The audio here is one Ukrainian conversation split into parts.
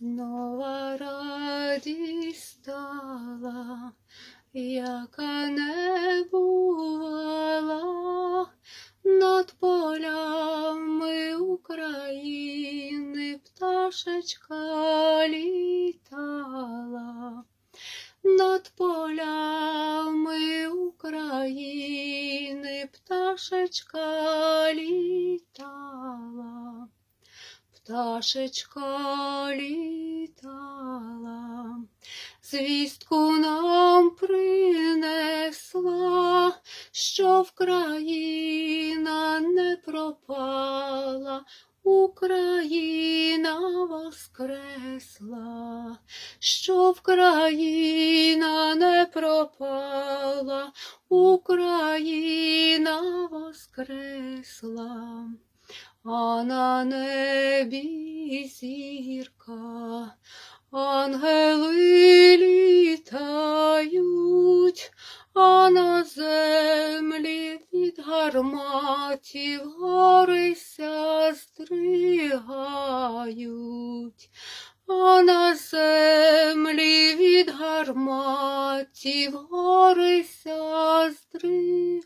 Нова радість стала, яка не бувала над полями України пташечка літала, над полями України пташечка літала. Пташечка літала, звістку нам принесла, що Вкраїна не пропала, Україна воскресла, що Вкраїна не пропала, Україна воскресла. А на небі зірка, ангели літають, а на землі від гарматів горися стригають, а на землі від гарматів горися стригають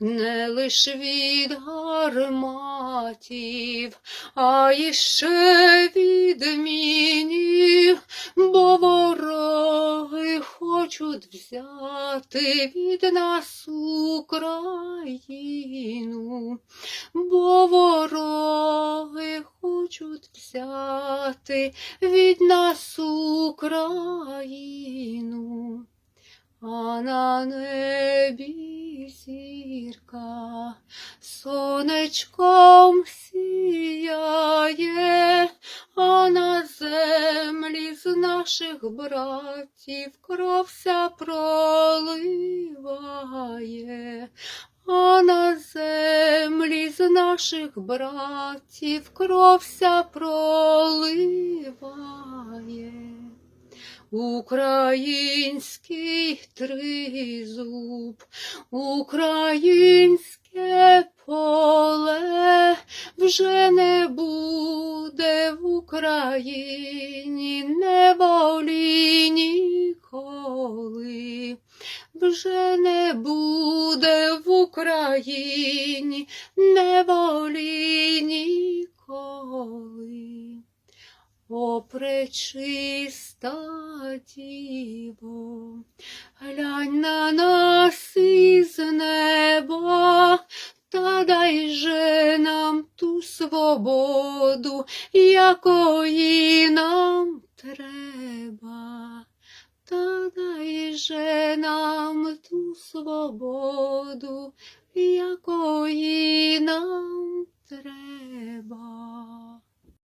не лиш від гарматів, а іще від мінів, бо вороги хочуть взяти від нас Україну, бо вороги взяти від нас Україну. А на небі зірка сонечком сіяє, а на землі з наших братів кровся проливає, а на наших братів кровся проливає. Український тризуб, українське поле вже не буде в Україні неволі ніколи, вже не буде в Україні О, пречиста діво, глянь на нас із неба, та дай же нам ту свободу, якої нам треба, та дай же нам ту свободу, якої нам треба.